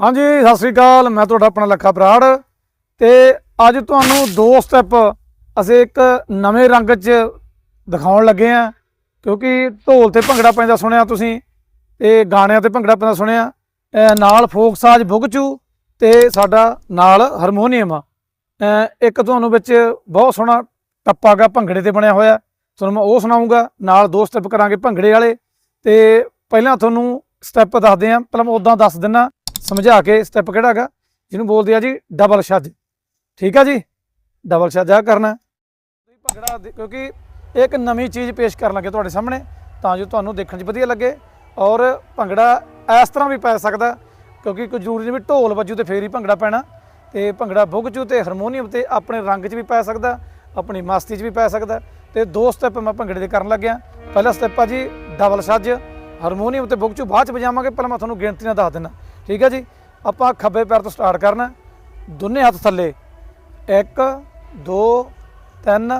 ਹਾਂਜੀ, ਸਤਿ ਸ੍ਰੀ ਅਕਾਲ। ਮੈਂ ਤੁਹਾਡਾ ਆਪਣਾ ਲੱਖਾ ਬਰਾੜ ਤੇ ਅੱਜ ਤੁਹਾਨੂੰ ਦੋ ਸਟੈਪ ਅਸੀਂ ਇੱਕ ਨਵੇਂ ਰੰਗ 'ਚ ਦਿਖਾਉਣ ਲੱਗੇ ਆ ਕਿਉਂਕਿ ਢੋਲ ਤੇ ਭੰਗੜਾ ਪੈਂਦਾ ਸੁਣਿਆ ਤੁਸੀਂ ਤੇ ਗਾਣਿਆਂ ਤੇ ਭੰਗੜਾ ਪੈਂਦਾ ਸੁਣਿਆ। ਨਾਲ ਫੋਕ ਸਾਜ਼ ਬੁਗਚੂ ਤੇ ਸਾਡਾ ਨਾਲ ਹਾਰਮੋਨੀਅਮ ਆ। ਇੱਕ ਤੁਹਾਨੂੰ ਵਿੱਚ ਬਹੁਤ ਸੋਹਣਾ ਟੱਪਾ ਗਾ ਭੰਗੜੇ ਤੇ ਬਣਿਆ ਹੋਇਆ। ਤੁਹਾਨੂੰ ਮੈਂ ਉਹ ਸੁਣਾਉਂਗਾ ਨਾਲ ਦੋ ਸਟੈਪ ਕਰਾਂਗੇ ਭੰਗੜੇ ਵਾਲੇ ਤੇ ਪਹਿਲਾਂ ਤੁਹਾਨੂੰ ਸਟੈਪ ਦੱਸਦੇ ਆ ਪਹਿਲਾਂ ਮੈਂ ਉਦਾਂ ਦੱਸ ਦਿੰਨਾ ਸਮਝਾ ਕੇ ਸਟੈਪ ਕਿਹੜਾ ਹੈਗਾ ਜਿਹਨੂੰ ਬੋਲਦੇ ਆ ਜੀ ਡਬਲ ਛੱਜ। ਠੀਕ ਆ ਜੀ? ਡਬਲ ਛੱਜ ਆ ਕਰਨਾ। ਤੁਸੀਂ ਭੰਗੜਾ ਕਿਉਂਕਿ ਇਹ ਇੱਕ ਨਵੀਂ ਚੀਜ਼ ਪੇਸ਼ ਕਰਨ ਲੱਗੇ ਤੁਹਾਡੇ ਸਾਹਮਣੇ, ਤਾਂ ਜੋ ਤੁਹਾਨੂੰ ਦੇਖਣ 'ਚ ਵਧੀਆ ਲੱਗੇ। ਔਰ ਭੰਗੜਾ ਇਸ ਤਰ੍ਹਾਂ ਵੀ ਪੈ ਸਕਦਾ, ਕਿਉਂਕਿ ਕੋਈ ਜ਼ਰੂਰੀ ਨਹੀਂ ਵੀ ਢੋਲ ਵੱਜੂ ਤੇ ਫੇਰ ਹੀ ਭੰਗੜਾ ਪੈਣਾ। ਤੇ ਭੰਗੜਾ ਬੁਗਚੂ ਤੇ ਹਾਰਮੋਨੀਅਮ ਤੇ ਆਪਣੇ ਰੰਗ 'ਚ ਵੀ ਪੈ ਸਕਦਾ, ਆਪਣੀ ਮਸਤੀ 'ਚ ਵੀ ਪੈ ਸਕਦਾ। ਤੇ ਦੋ ਸਟੈਪ ਮੈਂ ਭੰਗੜੇ ਦੇ ਕਰਨ ਲੱਗਿਆ। ਪਹਿਲਾ ਸਟੈਪ ਆ ਜੀ ਡਬਲ ਛੱਜ। ਹਾਰਮੋਨੀਅਮ ਤੇ ਬੁਗਚੂ ਬਾਅਦ 'ਚ ਵਜਾਵਾਂਗੇ। ਪਹਿਲਾਂ ਮੈਂ ਤੁਹਾਨੂੰ ਗਿਣਤੀ ਨਾਲ ਦੱਸ ਦਿੰਦਾ। ਠੀਕ ਹੈ ਜੀ? ਆਪਾਂ ਖੱਬੇ ਪੈਰ ਤੋਂ ਸਟਾਰਟ ਕਰਨਾ ਦੋਨੇ ਹੱਥ ਥੱਲੇ। 1 2 3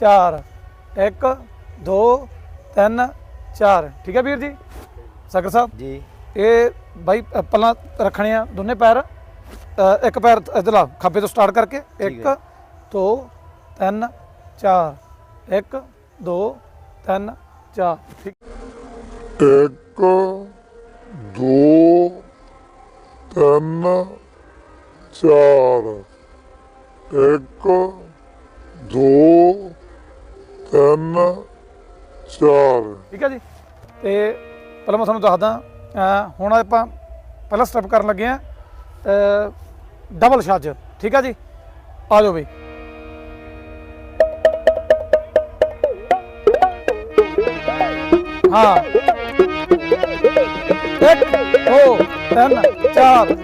4 1 2 3 4 ਠੀਕ ਹੈ ਵੀਰ ਜੀ? ਸਕਰ ਸਾਹਿਬ? ਜੀ। ਇਹ ਬਾਈ ਪਹਿਲਾਂ ਰੱਖਣੇ ਆ ਦੋਨੇ ਪੈਰ। ਇੱਕ ਪੈਰ ਇਧਰ ਲਾ ਖੱਬੇ ਤੋਂ ਸਟਾਰਟ ਕਰਕੇ। 1 2 3 4 1 2 3 4 ਠੀਕ। 1 ਪਹਿਲਾਂ ਮੈਂ ਤੁਹਾਨੂੰ ਦੱਸਦਾ ਹੁਣ ਆਪਾਂ ਪਹਿਲਾ ਸਟੈਪ ਕਰਨ ਲੱਗੇ ਆ ਡਬਲ ਛੱਜ ਠੀਕ ਆ ਜੀ? ਆ ਜਾਓ ਬਈ। ਹਾਂ। ਇੱਕ, ਦੋ, ਤਿੰਨ, ਚਾਰ।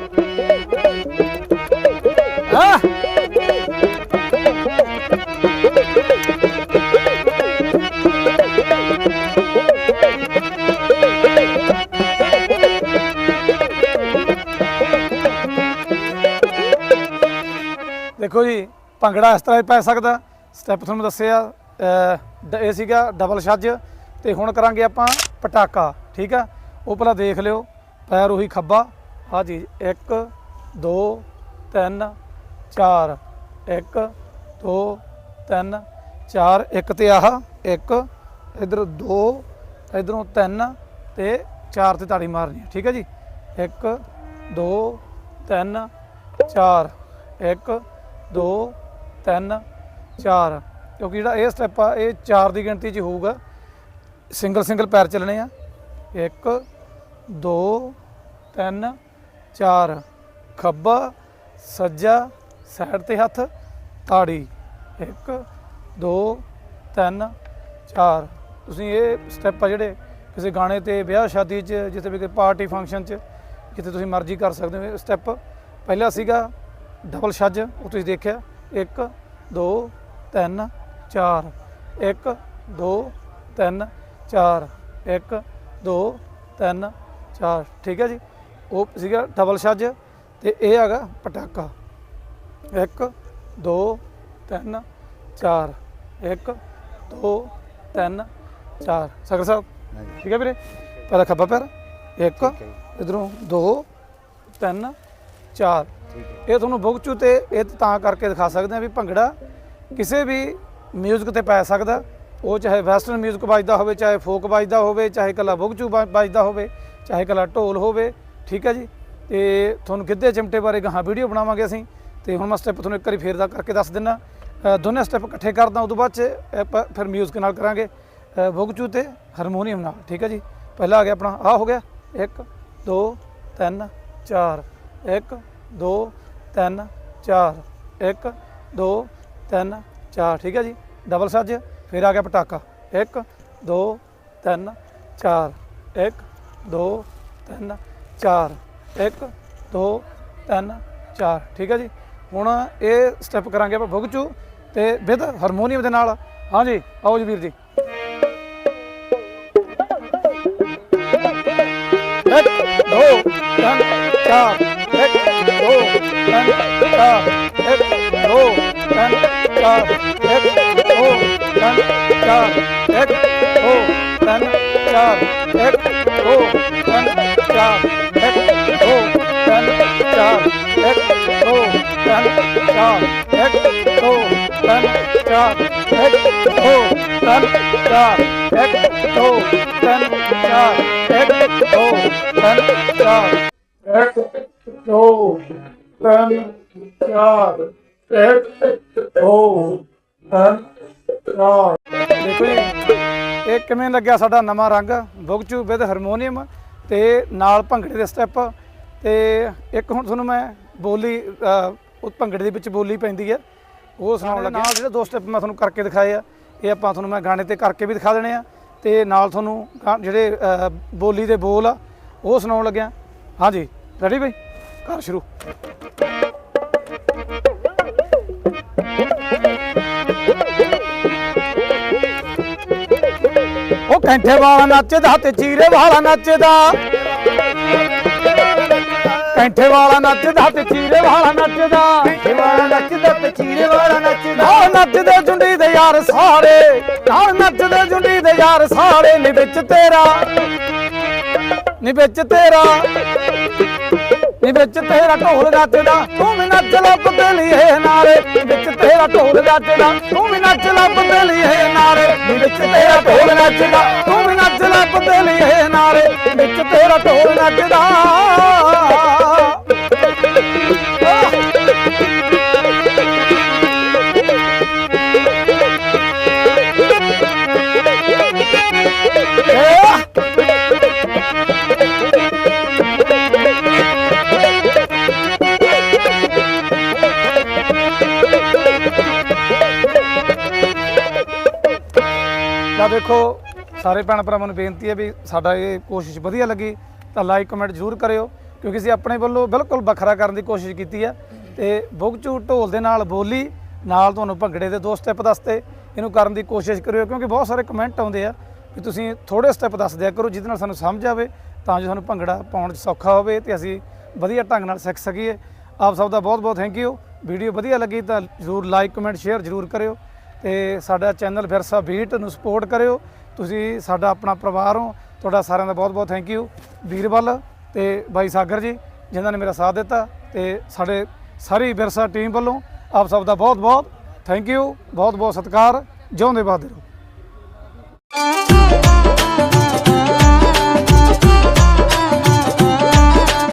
ਹਾਂ? ਦੇਖੋ ਜੀ, ਭੰਗੜਾ ਇਸ ਤਰ੍ਹਾਂ ਹੀ ਪੈ ਸਕਦਾ। ਸਟੈਪ ਤੁਹਾਨੂੰ ਦੱਸਿਆ ਡ- ਇਹ ਸੀਗਾ ਡਬਲ ਛੱਜ। ਤੇ ਹੁਣ ਕਰਾਂਗੇ ਆਪਾਂ ਪਟਾਕਾ, ਠੀਕ ਆ? ਉਹ ਪਹਿਲਾਂ ਦੇਖ ਲਿਓ, ਪੈਰ ਉਹੀ ਖੱਬਾ। ਆ ਜੀ 1 2 3 4 1 2 3 4 ਇੱਕ ਤੇ ਆਹ, ਇੱਕ, ਇਧਰ 2 ਇਧਰੋਂ 3 ਤੇ 4 ਤੇ ਤਾੜੀ ਮਾਰਨੀ ਹੈ ਠੀਕ ਹੈ ਜੀ? 1 2 3 4 1 2 3 4 ਕਿਉਂਕਿ ਜਿਹੜਾ ਇਹ ਸਟੈਪ ਆ, ਇਹ 4 ਦੀ ਗਿਣਤੀ 'ਚ ਹੋਊਗਾ। ਸਿੰਗਲ ਸਿੰਗਲ ਪੈਰ ਚੱਲਣੇ ਆ। 1 2 3 4 ਖੱਬਾ, ਸੱਜਾ ਸਾਈਡ ਤੇ ਹੱਥ, ਤਾੜੀ। 1 2 3 4 ਤੁਸੀਂ ਇਹ ਸਟੈਪ ਆ ਜਿਹੜੇ ਕਿਸੇ ਗਾਣੇ ਤੇ ਵਿਆਹ ਸ਼ਾਦੀ 'ਚ, ਜਿੱਥੇ ਵੀ ਕੋਈ ਪਾਰਟੀ ਫੰਕਸ਼ਨ 'ਚ, ਜਿੱਥੇ ਤੁਸੀਂ ਮਰਜ਼ੀ ਕਰ ਸਕਦੇ ਹੋ ਸਟੈਪ ਪਹਿਲਾ ਸੀਗਾ ਡਬਲ ਛੱਜ ਉਹ ਤੁਸੀਂ ਦੇਖਿਆ 1 2 3 4 1 2 3 4 1 2 3 4 ਠੀਕ ਹੈ ਜੀ ਉਹ ਸੀਗਾ ਡਬਲ ਛੱਜ ਤੇ ਇਹ ਹੈਗਾ ਪਟਾਕਾ 1 2 3 4 1 2 3 4 ਸਗਰ ਸਾਹਿਬ ਹਾਂਜੀ ਠੀਕ ਹੈ ਵੀਰੇ ਪਹਿਲਾ ਖੱਬਾ ਪੈਰ 1 ਠੀਕ ਹੈ ਜੀ, ਇਧਰੋਂ 2 3 4 ਠੀਕ ਹੈ ਇਹ ਤੁਹਾਨੂੰ ਬੁਗਚੂ ਤੇ ਇਹ ਤਾਂ ਕਰਕੇ ਦਿਖਾ ਸਕਦੇ ਆ ਵੀ ਭੰਗੜਾ ਕਿਸੇ ਵੀ 뮤직 ਤੇ ਪੈ ਸਕਦਾ ਉਹ ਚਾਹੇ ਵੈਸਟਰਨ 뮤직 ਵੱਜਦਾ ਹੋਵੇ ਚਾਹੇ ਫੋਕ ਵੱਜਦਾ ਹੋਵੇ ਚਾਹੇ ਕੱਲਾ ਬੁਗਚੂ ਵੱਜ- ਵੱਜਦਾ ਹੋਵੇ ਚਾਹੇ ਕੱਲਾ ਢੋਲ ਹੋਵੇ ਠੀਕ ਹੈ ਜੀ ਤੇ ਤੁਹਾਨੂੰ ਗਿੱਧੇ ਚਿਮਟੇ ਬਾਰੇ ਗਾਹਾਂ ਵੀਡੀਓ ਬਣਾਵਾਂਗੇ ਅਸੀਂ ਤੇ ਹੁਣ ਮੈਂ ਸਟੈਪ ਤੁਹਾਨੂੰ ਇੱਕ ਵਾਰੀ ਫੇਰ ਦਾ ਕਰਕੇ ਦੱਸ ਦਿੰਨਾ ਅ, ਦੋਨੇ ਸਟੈਪ ਇਕੱਠੇ ਕਰਦਾ ਉਦੋਂ ਬਾਅਦ ਚ ਆਪਾਂ ਫਿਰ 뮤직 ਨਾਲ ਕਰਾਂਗੇ ਅ, ਬੁਗਚੂ ਤੇ ਹਾਰਮੋਨੀਅਮ ਨਾਲ ਠੀਕ ਹੈ ਜੀ ਪਹਿਲਾ ਆ ਗਿਆ ਆਪਣਾ ਆ ਹੋ ਗਿਆ 1 2 3 4 1 2 3 4 1 2 3 4 ਠੀਕ ਹੈ ਜੀ? ਡਬਲ ਸੱਜ, ਫਿਰ ਆ ਗਿਆ ਪਟਾਕਾ। 1 2 3 4 1 2 3 4 1 2 3 4 ਠੀਕ ਹੈ ਜੀ? ਹੁਣ ਇਹ ਸਟੈਪ ਕਰਾਂਗੇ ਆਪਾਂ ਬੁਗਚੂ ਤੇ ਵਿਦ ਹਾਰਮੋਨੀਅਮ ਦੇ ਨਾਲ। ਹਾਂਜੀ ਆਓ ਜੀ ਵੀਰ ਜੀ। ਇੱਕ, ਦੋ, ਤਿੰਨ, ਚਾਰ। ਇੱਕ ਦੋ ਤਿੰਨ ਚਾਰ ਇੱਕ ਦੋ ਤਿੰਨ ਚਾਰ ਇੱਕ ਦੋ ਤਿੰਨ ਚਾਰ ਇੱਕ ਦੋ ਤਿੰਨ ਚਾਰ ਇੱਕ ਦੋ ਤਿੰਨ ਚਾਰ ਇੱਕ ਦੋ ਤਿੰਨ ਚਾਰ ਇੱਕ ਦੋ ਤਿੰਨ ਚਾਰ ਇੱਕ ਦੋ ਤਿੰਨ ਚਾਰ ਇੱਕ ਦੋ ਤਿੰਨ ਚਾਰ ਇੱਕ ਦੋ ਤਿੰਨ ਚਾਰ ਇੱਕ ਦੋ ਤਿੰਨ ਚਾਰ ਇੱਕ ਦੋ ਤਿੰਨ ਚਾਰ। ਦੇਖੋ ਜੀ ਇਹ ਕਿਵੇਂ ਲੱਗਿਆ ਸਾਡਾ ਨਵਾਂ ਰੰਗ? ਬੁਗਚੂ ਵਿਦ ਹਾਰਮੋਨੀਅਮ ਤੇ ਨਾਲ ਭੰਗੜੇ ਦੇ ਸਟੈਪ। ਤੇ ਇੱਕ ਹੁਣ ਤੁਹਾਨੂੰ ਮੈਂ ਬੋਲੀ ਉਹ ਭੰਗੜੇ ਦੇ ਵਿੱਚ ਬੋਲੀ ਪੈਂਦੀ ਹੈ। ਉਹ ਸੁਣਾਉਣ ਲੱਗਾ ਨਾਲ ਜਿਹੜੇ ਦੋ ਸਟੈਪ ਮੈਂ ਤੁਹਾਨੂੰ ਕਰਕੇ ਦਿਖਾਏ ਆ ਇਹ ਆਪਾਂ ਤੁਹਾਨੂੰ ਮੈਂ ਗਾਣੇ ਤੇ ਕਰਕੇ ਵੀ ਦਿਖਾ ਦੇਣੇ ਆ। ਤੇ ਨਾਲ ਤੁਹਾਨੂੰ ਜਿਹੜੇ ਬੋਲੀ ਦੇ ਬੋਲ ਆ ਉਹ ਸੁਣਾਉਣ ਲੱਗਿਆ। ਹਾਂਜੀ ਰੈਡੀ ਬਈ? ਕਰ ਸ਼ੁਰੂ। ਉਹ ਕੈਂਠੇ ਵਾਲਾ ਨੱਚਦਾ ਤੇ ਚੀਰੇ ਵਾਲਾ ਨੱਚਦਾ। ਕੈਂਠੇ ਵਾਲਾ ਨੱਚਦਾ ਤੇ ਚੀਰੇ ਵਾਲਾ ਨੱਚਦਾ। ਕੈਂਠੇ ਵਾਲਾ ਨੱਚਦਾ ਤੇ ਚੀਰੇ ਵਾਲਾ ਨੱਚਦਾ। ਨਾਲ ਨੱਚਦੇ ਜੁੰਡੀ ਦੇ ਯਾਰ ਸਾਰੇ ਨਾਲ ਨੱਚਦੇ ਜੁੰਡੀ ਦੇ ਯਾਰ ਸਾਰੇ ਨੀ ਵਿੱਚ ਤੇਰਾ। ਨੀ ਵਿੱਚ ਤੇਰਾ। ਨੀ ਵਿੱਚ ਤੇਰਾ ਢੋਲ ਨੱਚਦਾ, ਤੂੰ ਵੀ ਨੱਚ ਲੱਭ ਤੇ ਲਈਏ ਨਾਰੇ। ਨੀ ਵਿੱਚ ਤੇਰਾ ਢੋਲ ਨੱਚਦਾ, ਤੂੰ ਵੀ ਨੱਚ ਲੱਭ ਤੇ ਲਈਏ ਨਾਰੇ। ਨੀ ਵਿੱਚ ਤੇਰਾ ਢੋਲ ਨੱਚਦਾ, ਤੂੰ ਵੀ ਨੱਚ ਲੱਭ ਤੇ ਲਈਏ ਨਾਰੇ। ਨੀ ਵਿੱਚ ਤੇਰਾ ਢੋਲ ਨੱਚਦਾ। ਤਾਂ ਦੇਖੋ, ਸਾਰੇ ਭੈਣ ਭਰਾਵਾਂ ਨੂੰ ਬੇਨਤੀ ਹੈ ਵੀ ਸਾਡਾ ਇਹ ਕੋਸ਼ਿਸ਼ ਵਧੀਆ ਲੱਗੀ, ਤਾਂ ਲਾਈਕ ਕਮੈਂਟ ਜ਼ਰੂਰ ਕਰਿਓ, ਕਿਉਂਕਿ ਅਸੀਂ ਆਪਣੇ ਵੱਲੋਂ ਬਿਲਕੁਲ ਵੱਖਰਾ ਕਰਨ ਦੀ ਕੋਸ਼ਿਸ਼ ਕੀਤੀ ਹੈ। ਤੇ ਬੁਗਚੂ ਢੋਲ ਦੇ ਨਾਲ ਬੋਲੀ, ਨਾਲ ਤੁਹਾਨੂੰ ਭੰਗੜੇ ਦੇ ਦੋ ਸਟੈਪ ਦੱਸਤੇ, ਇਹਨੂੰ ਕਰਨ ਦੀ ਕੋਸ਼ਿਸ਼ ਕਰਿਓ, ਕਿਉਂਕਿ ਬਹੁਤ ਸਾਰੇ ਕਮੈਂਟ ਆਉਂਦੇ ਆ ਵੀ ਤੁਸੀਂ ਥੋੜੇ ਸਟੈਪ ਦੱਸ ਦਿਆ ਕਰੋ, ਜਿਹਦੇ ਨਾਲ ਸਾਨੂੰ ਸਮਝ ਆਵੇ, ਤਾਂ ਜੋ ਸਾਨੂੰ ਭੰਗੜਾ ਪਾਉਣ 'ਚ ਸੌਖਾ ਹੋਵੇ ਤੇ ਅਸੀਂ ਵਧੀਆ ਢੰਗ ਨਾਲ ਸਿੱਖ ਸਕੀਏ। ਆਪ ਸਭ ਦਾ ਬਹੁਤ ਬਹੁਤ ਥੈਂਕ ਯੂ ਵੀਡੀਓ ਵਧੀਆ ਲੱਗੀ ਤਾਂ ਜ਼ਰੂਰ ਲਾਈਕ ਕਮੈਂਟ ਸ਼ੇਅਰ ਜ਼ਰੂਰ ਕਰਿਓ। ਤੇ ਸਾਡਾ ਚੈਨਲ ਵਿਰਸਾ ਬੀਟ ਨੂੰ ਸਪੋਰਟ ਕਰਿਓ। ਤੁਸੀਂ ਸਾਡਾ ਆਪਣਾ ਪਰਿਵਾਰ ਹੋ। ਤੁਹਾਡਾ ਸਾਰਿਆਂ ਦਾ ਬਹੁਤ ਬਹੁਤ ਥੈਂਕ ਯੂ ਵੀਰਬਲ ਤੇ ਬਾਈ ਸਾਗਰ ਜੀ, ਜਿਨ੍ਹਾਂ ਨੇ ਮੇਰਾ ਸਾਥ ਦਿੱਤਾ ਤੇ ਸਾਡੇ ਸਾਰੀ ਵਿਰਸਾ ਟੀਮ ਵੱਲੋਂ ਆਪ ਸਭ ਦਾ ਬਹੁਤ ਬਹੁਤ ਥੈਂਕ ਯੂ ਬਹੁਤ ਬਹੁਤ ਸਤਿਕਾਰ। ਜਿਉਂਦੇ ਬਾਦ